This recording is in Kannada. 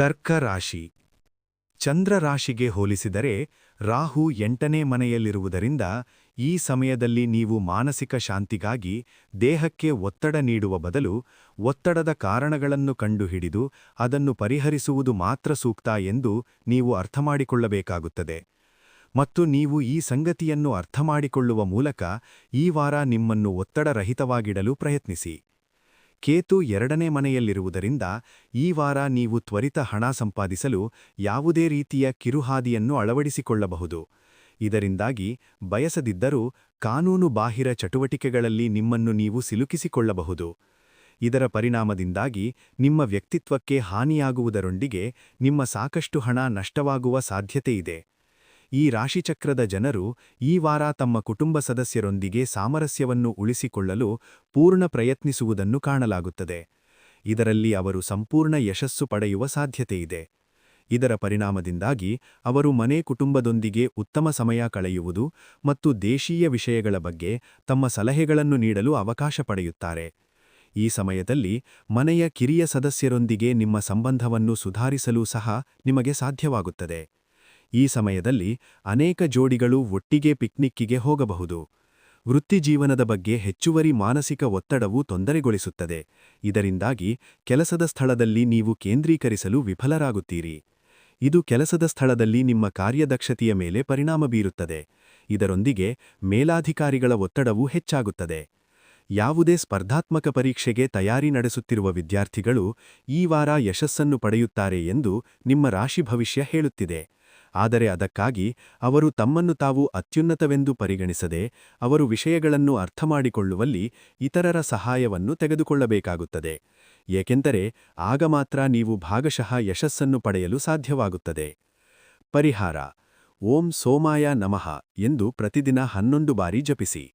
ಕರ್ಕ ರಾಶಿ ಚಂದ್ರ ರಾಶಿಗೆ ಹೋಲಿಸಿದರೆ ರಾಹು ಎಂಟನೇ ಮನೆಯಲ್ಲಿರುವುದರಿಂದ ಈ ಸಮಯದಲ್ಲಿ ನೀವು ಮಾನಸಿಕ ಶಾಂತಿಗಾಗಿ ದೇಹಕ್ಕೆ ಒತ್ತಡ ನೀಡುವ ಬದಲು ಒತ್ತಡದ ಕಾರಣಗಳನ್ನು ಕಂಡುಹಿಡಿದು ಅದನ್ನು ಪರಿಹರಿಸುವುದು ಮಾತ್ರ ಸೂಕ್ತ ಎಂದು ನೀವು ಅರ್ಥಮಾಡಿಕೊಳ್ಳಬೇಕಾಗುತ್ತದೆ. ಮತ್ತು ನೀವು ಈ ಸಂಗತಿಯನ್ನು ಅರ್ಥಮಾಡಿಕೊಳ್ಳುವ ಮೂಲಕ ಈ ವಾರ ನಿಮ್ಮನ್ನು ಒತ್ತಡರಹಿತವಾಗಿಡಲು ಪ್ರಯತ್ನಿಸಿ. ಕೇತು ಎರಡನೇ ಮನೆಯಲ್ಲಿರುವುದರಿಂದ ಈ ವಾರ ನೀವು ತ್ವರಿತ ಹಣ ಸಂಪಾದಿಸಲು ಯಾವುದೇ ರೀತಿಯ ಕಿರುಹಾದಿಯನ್ನು ಅಳವಡಿಸಿಕೊಳ್ಳಬಹುದು. ಇದರಿಂದಾಗಿ ಬಯಸದಿದ್ದರೂ ಕಾನೂನು ಬಾಹಿರ ಚಟುವಟಿಕೆಗಳಲ್ಲಿ ನಿಮ್ಮನ್ನು ನೀವು ಸಿಲುಕಿಸಿಕೊಳ್ಳಬಹುದು. ಇದರ ಪರಿಣಾಮದಿಂದಾಗಿ ನಿಮ್ಮ ವ್ಯಕ್ತಿತ್ವಕ್ಕೆ ಹಾನಿಯಾಗುವುದರೊಂದಿಗೆ ನಿಮ್ಮ ಸಾಕಷ್ಟು ಹಣ ನಷ್ಟವಾಗುವ ಸಾಧ್ಯತೆಯಿದೆ. ಈ ರಾಶಿಚಕ್ರದ ಜನರು ಈ ವಾರ ತಮ್ಮ ಕುಟುಂಬ ಸದಸ್ಯರೊಂದಿಗೆ ಸಾಮರಸ್ಯವನ್ನು ಉಳಿಸಿಕೊಳ್ಳಲು ಪೂರ್ಣ ಪ್ರಯತ್ನಿಸುವುದನ್ನು ಕಾಣಲಾಗುತ್ತದೆ. ಇದರಲ್ಲಿ ಅವರು ಸಂಪೂರ್ಣ ಯಶಸ್ಸು ಪಡೆಯುವ ಸಾಧ್ಯತೆಯಿದೆ. ಇದರ ಪರಿಣಾಮದಿಂದಾಗಿ ಅವರು ಮನೆ ಕುಟುಂಬದೊಂದಿಗೆ ಉತ್ತಮ ಸಮಯ ಕಳೆಯುವುದು ಮತ್ತು ದೇಶೀಯ ವಿಷಯಗಳ ಬಗ್ಗೆ ತಮ್ಮ ಸಲಹೆಗಳನ್ನು ನೀಡಲು ಅವಕಾಶ ಪಡೆಯುತ್ತಾರೆ. ಈ ಸಮಯದಲ್ಲಿ ಮನೆಯ ಕಿರಿಯ ಸದಸ್ಯರೊಂದಿಗೆ ನಿಮ್ಮ ಸಂಬಂಧವನ್ನು ಸುಧಾರಿಸಲು ಸಹ ನಿಮಗೆ ಸಾಧ್ಯವಾಗುತ್ತದೆ. ಈ ಸಮಯದಲ್ಲಿ ಅನೇಕ ಜೋಡಿಗಳು ಒಟ್ಟಿಗೆ ಪಿಕ್ನಿಕ್ಕಿಗೆ ಹೋಗಬಹುದು. ವೃತ್ತಿಜೀವನದ ಬಗ್ಗೆ ಹೆಚ್ಚುವರಿ ಮಾನಸಿಕ ಒತ್ತಡವು ತೊಂದರೆಗೊಳಿಸುತ್ತದೆ. ಇದರಿಂದಾಗಿ ಕೆಲಸದ ಸ್ಥಳದಲ್ಲಿ ನೀವು ಕೇಂದ್ರೀಕರಿಸಲು ವಿಫಲರಾಗುತ್ತೀರಿ. ಇದು ಕೆಲಸದ ಸ್ಥಳದಲ್ಲಿ ನಿಮ್ಮ ಕಾರ್ಯದಕ್ಷತೆಯ ಮೇಲೆ ಪರಿಣಾಮ ಬೀರುತ್ತದೆ. ಇದರೊಂದಿಗೆ ಮೇಲಾಧಿಕಾರಿಗಳ ಒತ್ತಡವೂ ಹೆಚ್ಚಾಗುತ್ತದೆ. ಯಾವುದೇ ಸ್ಪರ್ಧಾತ್ಮಕ ಪರೀಕ್ಷೆಗೆ ತಯಾರಿ ನಡೆಸುತ್ತಿರುವ ವಿದ್ಯಾರ್ಥಿಗಳು ಈ ವಾರ ಯಶಸ್ಸನ್ನು ಪಡೆಯುತ್ತಾರೆ ಎಂದು ನಿಮ್ಮ ರಾಶಿ ಭವಿಷ್ಯ ಹೇಳುತ್ತಿದೆ. ಆದರೆ ಅದಕ್ಕಾಗಿ ಅವರು ತಮ್ಮನ್ನು ತಾವು ಅತ್ಯುನ್ನತವೆಂದು ಪರಿಗಣಿಸದೆ ಅವರು ವಿಷಯಗಳನ್ನು ಅರ್ಥಮಾಡಿಕೊಳ್ಳುವಲ್ಲಿ ಇತರರ ಸಹಾಯವನ್ನು ತೆಗೆದುಕೊಳ್ಳಬೇಕಾಗುತ್ತದೆ. ಏಕೆಂದರೆ ಆಗ ಮಾತ್ರ ನೀವು ಭಾಗಶಃ ಯಶಸ್ಸನ್ನು ಪಡೆಯಲು ಸಾಧ್ಯವಾಗುತ್ತದೆ. ಪರಿಹಾರ. ಓಂ ಸೋಮಾಯ ನಮಃ ಎಂದು ಪ್ರತಿದಿನ ಹನ್ನೊಂದು ಬಾರಿ ಜಪಿಸಿ.